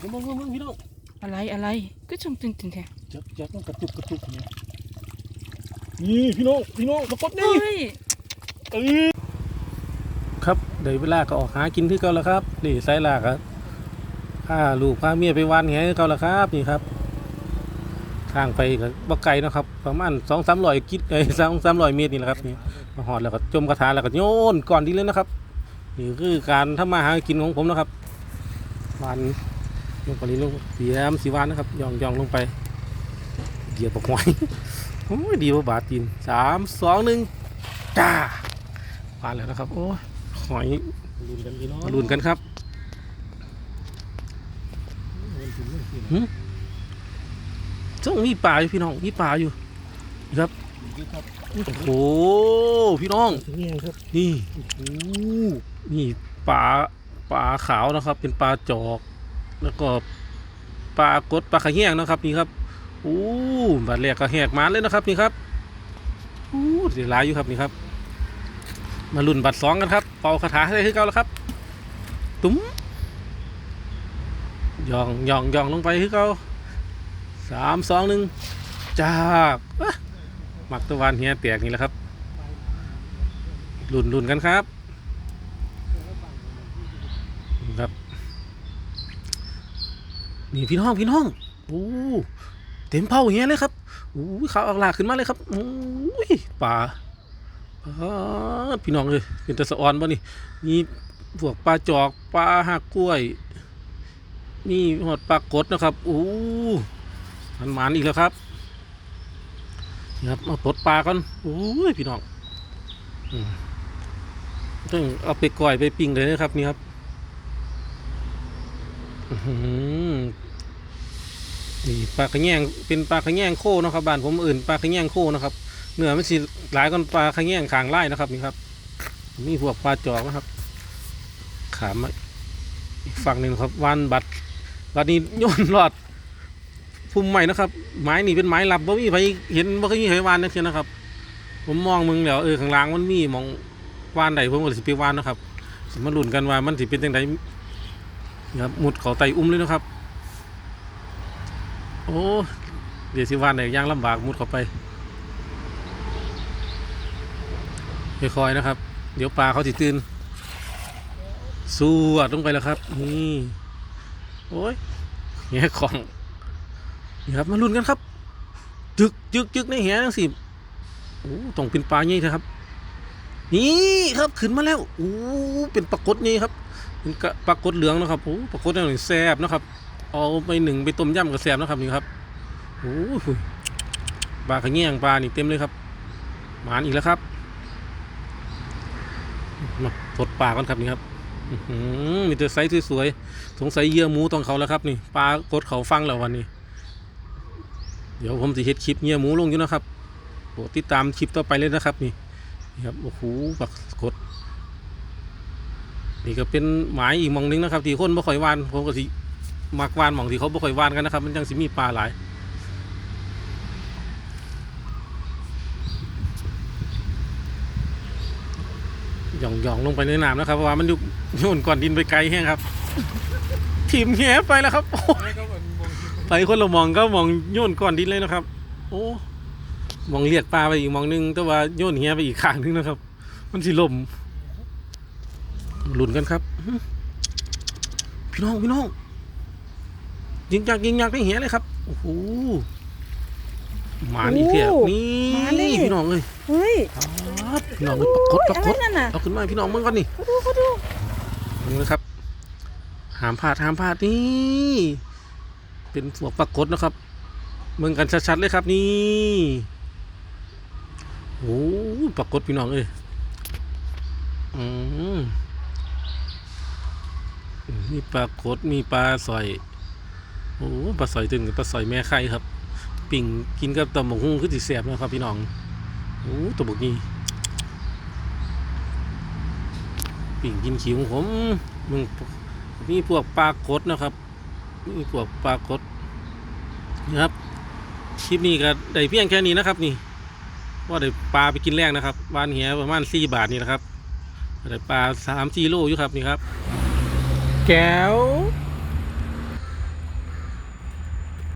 มึงมึงมึงพี่น้องอะไรอะไรก็ชงตึงตึงแท้จับจับมันกระตุกกระตุกเนี่ยนี่พี่น้องพี่น้องปรากฏนี่เฮ้ยเอ้ยครับได้เวลาก็ออกหากินที่เก่าแล้วครับ นี่ไซลากครับพาลูกพาเมียไปวันแหเก่าแล้วครับ นี่ครับ ทางไปก็บ่ไกลเนาะครับ ประมาณสองสามร้อยกิโลเอ้ยสองสามร้อยเมตรนี่แหละครับนี่มาหอดแล้วก็จมกระถาแล้วก็โยนก่อนดีเลยนะครับ นี่คือการทำมาหากินของผมนะครับวัน ลงไปนี่ลงเตรียมสีวานนะครับย่องย่องลงไปเหยียบปกหอยโอ้ยดีว่าบาดจีนสามสองหนึ่งจ้าผ่านแล้วนะครับ โอ้ยหอยลุนกันพี่น้องมาลุนกันครับจ้องมีปลาอยู่พี่น้องมีปลาอยู่ครับครับโอ้โหพี่น้องนี่นี่ปลาปลาขาวนะครับ เป็นปลาจอก แล้วก็ปลากดปลาขะแยงนะครับนี่ครับอู้บาดแรกก็แหกมาเลยนะครับนี่ครับอู้เสียหลายอยู่ครับนี่ครับ มาลุ่นบัตรสองกันครับเป่าคาถาให้ได้คือเก่าแล้วครับ ตุ้มย่องย่องย่องลงไปคือเก่าสามสองหนึ่งจากหมักตะวันเฮียแตกนี่แหละครับลุ่นลุ่นกันครับ นี่พี่น้องพี่น้องโอ้เต็มเผาอย่างเงี้ยเลยครับโอ้ยขาวอักลากขึ้นมาเลยครับโอ้ยป่าปลาพี่น้องเลยเป็นตะสะออนบ่นี่มีพวกปลาจอกปลาหักกล้วยนี่หอดปลากดนะครับโอ้มันหมานอีกแล้วครับนี่ครับมาปลดปลาก่อนโอ้ยพี่น้องอืมต้องเอาไปก่อยไปปิ้งเลยนะครับนี่ครับอื้อหือ นี่ปลาขะแยงเป็นปลาขะแยงโคนะครับบ้านผมอื่นปลาขะแยงโคนะครับเนื้อมันสิหลายกว่าปลาขะแยงขางไล่นะครับนี่ครับมีพวกปลาจอกนะครับ ขามอีกฝั่งหนึ่งครับวานบัดบัดนี้โยนรอดพุ่มใหม่นะครับ ไม้นี่เป็นไม้ลับบ่มีใครเห็นบ่เคยมีใครวานนักเชียนะครับ ผมมองมึงแล้วเออข้างล่างมันมีมองวานใดผมก็สิไปวานนะครับมาลุ้นกันว่ามันสิเป็นจังไดครับหมุดเขาไตอุ้มเลยนะครับ โอ้เดี๋ยวสิวานไหนย่างลำบากมุดเข้าไปค่อยๆนะครับ เดี๋ยวปลาเขาติดตื่นสู้ลงไปแล้วครับ นี่โอ้ยแง่ของนี่ครับมาลุ้นกันครับ จึกจึกจึกในแหทั้งสิโอ้ต้องเป็นปลาใหญ่นะครับ นี่ครับขึ้นมาแล้วโอ้เป็นปลากดใหญ่ครับเป็นปลากดเหลืองนะครับโอ้ปลากดนี่แซ่บนะครับ เอาไปหนึ่งไปต้มยำกับแซ่บนะครับนี่ครับโอ้ยปลาขะแยงปลานี่เต็มเลยครับ หมานอีกแล้วครับมาปดปลาก่อนครับนี่ครับอื้อหือมีแต่ไซส์สวยๆสงสัยเยื่อหมูต้องเขาแล้วครับนี่ปลากดเขาฟังแล้ววันนี้ เดี๋ยวผมจะเฮ็ดคลิปเยื่อหมูลงอยู่นะครับโปรดติดตามคลิปต่อไปเลยนะครับ นี่นี่ครับโอ้โหปลากดนี่ก็เป็นหมายอีกมองหนึงนะครับที่คนบ่ค่อยวานผมก็สิ มักวานหม่องที่เขาบ่ค่อยวานกันนะครับ มันจังสิมีปลาหลายหย่องหย่องลงไปในน้ำนะครับเพราะว่ามันอยู่โยนก่อนดินไปไกลแห้งครับทีมแหไปแล้วครับโอ้ยไปคนละหมองก็มองโยนก่อนดินเลยนะครับ โอ้มองเรียกปลาไปอีกมองหนึง แต่ว่าโยนแหไปอีกข้างหนึงนะครับ มันสิลมหลุนกันครับ พี่น้องพี่น้อง ยิงจากยิงยักได้เหี้ยเลยครับโอ้โหหมานี่เพียนี่ พี่น้องเลยเฮ้ยครับพี่น้องเลยปรากฏปรากฏอะไรนั่นน่ะเอาขึ้นมาให้พี่น้องเมื่อก่อนนี่เขาดูเขาดูนี่นะครับหามพลาดหามพลาดนี่เป็นพวกปรากฏนะครับเมืองกันชัดๆเลยครับนี่โอ้ปรากฏพี่น้องเลยอืมมีปลากดมีปลาสอย โอ้ปลาสอยตึงปลาสอยแม่ไข่ครับ ปิ่งกินกับตำหมกหุ้งคือสิแสบนะครับพี่น้องโอ้ตัวบกนี้ปิ่งกินขี้ของผมมึงมีพวกปลากดนะครับมีพวกปลากดนะครับคลิปนี้ก็ได้เพียงแค่นี้นะครับ นี่ว่าได้ปลาไปกินแรกนะครับวานเหียประมาณสี่บาทนี่นะครับได้ปลาสามสี่โลอยู่ครับนี่ครับ แก้ว